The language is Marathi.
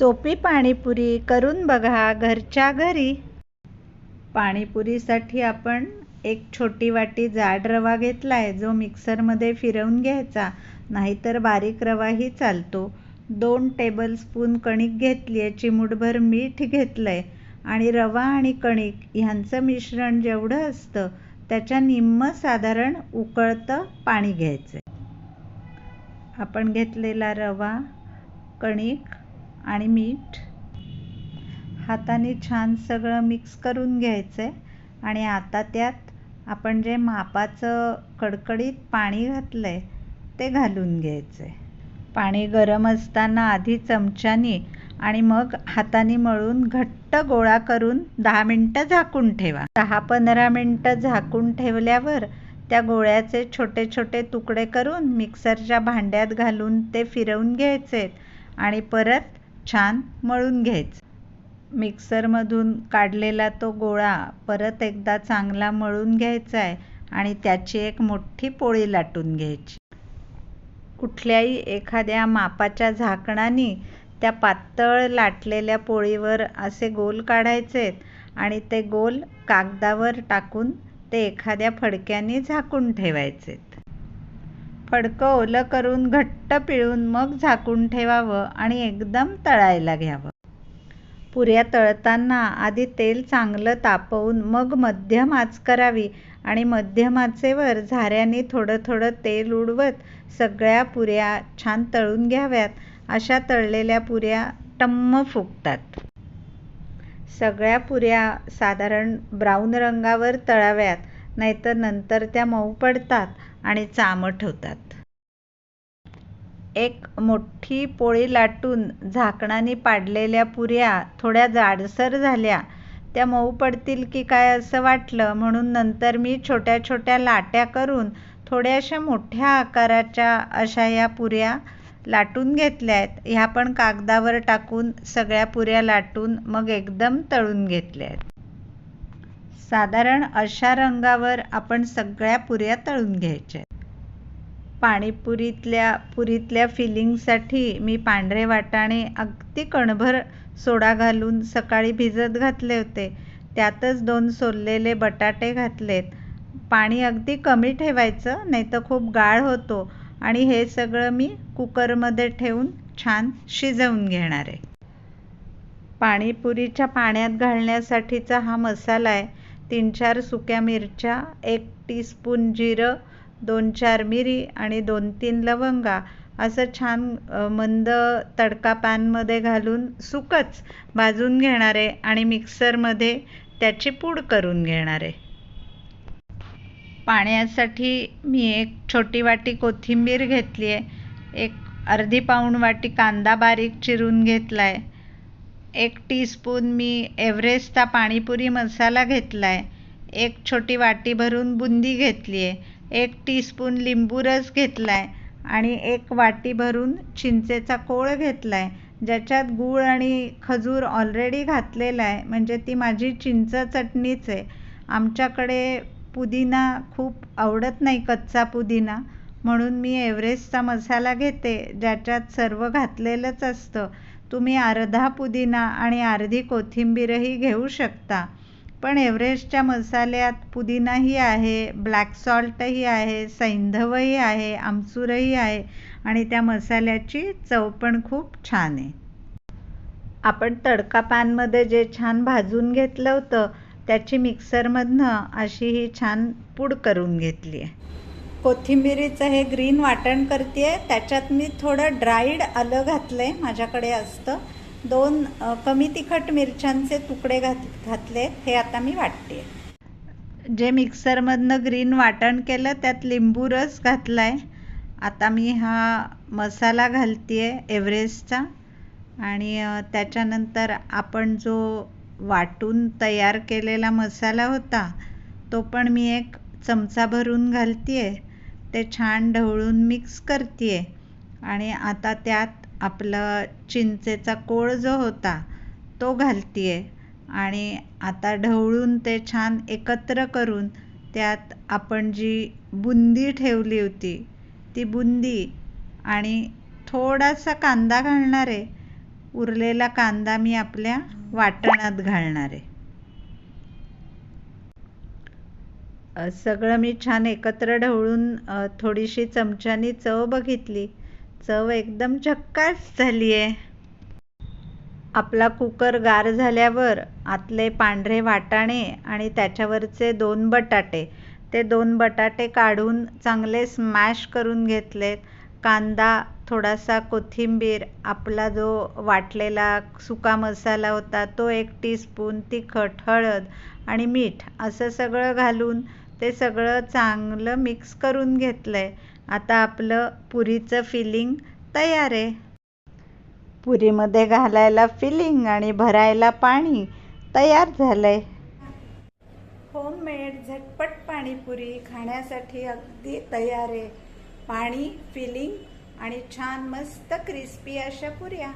सोपी पाणीपुरी करून बघा घरच्या घरी. पाणीपुरीसाठी आपण एक छोटी वाटी जाड रवा घेतला आहे जो मिक्सरमध्ये फिरवून घ्यायचा नाहीतर बारीक रवाही चालतो. दोन टेबलस्पून कणिक घेतली आहे चिमूटभर मीठ घेतलं आहे आणि रवा आणि कणिक ह्यांचं मिश्रण जेवढं असतं त्याच्या निम्म साधारण उकळतं पाणी घ्यायचं आपण घेतलेला रवा कणिक आणि मीठ. हाताने छान सगळं मिक्स करून घ्यायचं आहे आणि आता त्यात आपण जे मापाचं कडकडीत पाणी घातलं आहे ते घालून घ्यायचं आहे पाणी गरम असताना आधी चमच्याने आणि मग हाताने मळून घट्ट गोळा करून दहा मिनटं झाकून ठेवा. दहा पंधरा मिनटं झाकून ठेवल्यावर त्या गोळ्याचे छोटे छोटे तुकडे करून मिक्सरच्या भांड्यात घालून ते फिरवून घ्यायचे आणि परत छान मळून घ्यायचं. मिक्सरमधून काढलेला तो गोळा परत एकदा चांगला मळून घ्यायचा आहे आणि त्याची एक मोठी पोळी लाटून घ्यायची. कुठल्याही एखाद्या मापाच्या झाकणाने त्या पातळ लाटलेल्या पोळीवर असे गोल काढायचे आणि ते गोल कागदावर टाकून ते एखाद्या फडक्याने झाकून ठेवायचे फडकं ओलं करून घट्ट पिळून मग झाकून ठेवावं आणि एकदम तळायला घ्यावं. पुऱ्या तळताना आधी तेल चांगलं तापवून मग मध्यम आच करावी आणि मध्यम आचेवर झाऱ्याने थोडं थोडं तेल उडवत सगळ्या पुऱ्या छान तळून घ्याव्यात. अशा तळलेल्या पुऱ्या टम्म फुगतात. सगळ्या पुऱ्या साधारण ब्राऊन रंगावर तळाव्यात. नाहीतर नंतर त्या मऊ पडतात आणि चामट होतात. एक मोठी पोळी लाटून झाकणाने पाडलेल्या पुऱ्या थोड्या जाडसर झाल्या. त्या मऊ पडतील की काय असं वाटलं म्हणून नंतर मी छोट्या छोट्या लाट्या करून थोड्याशा मोठ्या आकाराच्या अशा या पुऱ्या लाटून घेतल्या आहेत ह्या पण कागदावर टाकून सगळ्या पुऱ्या लाटून मग एकदम तळून घेतल्या आहेत साधारण अशा रंगावर आपण सगळ्या पुऱ्या तळून घ्यायच्या. पाणीपुरीतल्या पुरीतल्या फिलिंगसाठी मी पांढरे वाटाणे अगदी कणभर सोडा घालून सकाळी भिजत घातले होते. त्यातच दोन सोललेले बटाटे घातलेत. पाणी अगदी कमी ठेवायचं नाही तर खूप गाळ होतो आणि हे सगळं मी कुकरमध्ये ठेवून छान शिजवून घेणार आहे. पाणीपुरीच्या पाण्यात घालण्यासाठीचा हा मसाला आहे. तीन चार सुक्या मिरच्या एक टीस्पून जिरं दोन चार मिरी आणि दोन तीन लवंगा. असं छान मंद तडका पॅनमध्ये घालून सुकच भाजून घेणार आहे आणि मिक्सरमध्ये त्याची पूड करून घेणार. आहे पाण्यासाठी मी एक छोटी वाटी कोथिंबीर घेतली आहे एक अर्धी पाऊण वाटी कांदा बारीक चिरून घेतला आहे एक टीस्पून मी एव्हरेस्टचा पाणीपुरी मसाला घेतला आहे एक छोटी वाटी भरून बुंदी घेतली आहे एक टीस्पून लिंबू रस घेतला आहे आणि एक वाटी भरून चिंचेचा कोळ घेतला आहे ज्याच्यात गूळ आणि खजूर ऑलरेडी घातलेला आहे. म्हणजे ती माझी चिंच चटणीच आहे. आमच्याकडे पुदिना खूप आवडत नाही कच्चा पुदिना. म्हणून मी एव्हरेस्टचा मसाला घेते ज्याच्यात सर्व घातलेलंच असतं. तुम्ही अर्धा पुदिना आणि अर्धी कोथिंबीरही घेऊ शकता. पण एव्हरेस्टच्या मसाल्यात पुदिनाही आहे ब्लॅक सॉल्टही आहे सैंधवही आहे आमचूरही आहे आणि त्या मसाल्याची चव पण खूप छान आहे. आपण तडका पॅनमध्ये जे छान भाजून घेतलं होतं त्याची मिक्सरमधनं अशी ही छान पूड करून घेतली आहे. कोथिंबिरीचं हे ग्रीन वाटण करते आहे त्याच्यात मी थोडं ड्राईड आलं घातलं आहे माझ्याकडे असतं. दोन कमी तिखट मिरच्यांचे तुकडे घात घातले हे आता मी वाटते जे मिक्सरमधनं ग्रीन वाटण केलं त्यात लिंबू रस घातला आहे आता मी हा मसाला घालते आहे एव्हरेस्टचा. आणि त्याच्यानंतर आपण जो वाटून तयार केलेला मसाला होता तो पण मी एक चमचा भरून घालते आहे ते छान ढवळून मिक्स करते आहे आणि आता त्यात आपलं चिंचेचा कोळ जो होता तो घालते आहे आणि आता ढवळून ते छान एकत्र करून त्यात आपण जी बुंदी ठेवली होती ती बुंदी आणि थोडासा कांदा घालणार आहे उरलेला कांदा मी आपल्या वाटणात घालणार. आहे सगळं मी छान एकत्र ढवळून थोडीशी चमच्यानी चव बघितली. चव एकदम झक्कास झाली आहे आपला कुकर गार झाल्यावर आतले पांढरे वाटाणे आणि त्याच्यावरचे दोन बटाटे ते दोन बटाटे काढून चांगले स्मॅश करून घेतलेत. कांदा थोडासा कोथिंबीर आपला जो वाटलेला सुका मसाला होता तो एक टीस्पून तिखट हळद आणि मीठ असं सगळं घालून ते सगळं चांगलं मिक्स करून घेतलं आहे आता आपलं पुरीचं फिलिंग तयार आहे. पुरीमध्ये घालायला फिलिंग आणि भरायला पाणी तयार झालंय. होममेड झटपट पाणीपुरी खाण्यासाठी अगदी तयार आहे. पाणी फिलिंग आणि छान मस्त क्रिस्पी अशा पुऱ्या.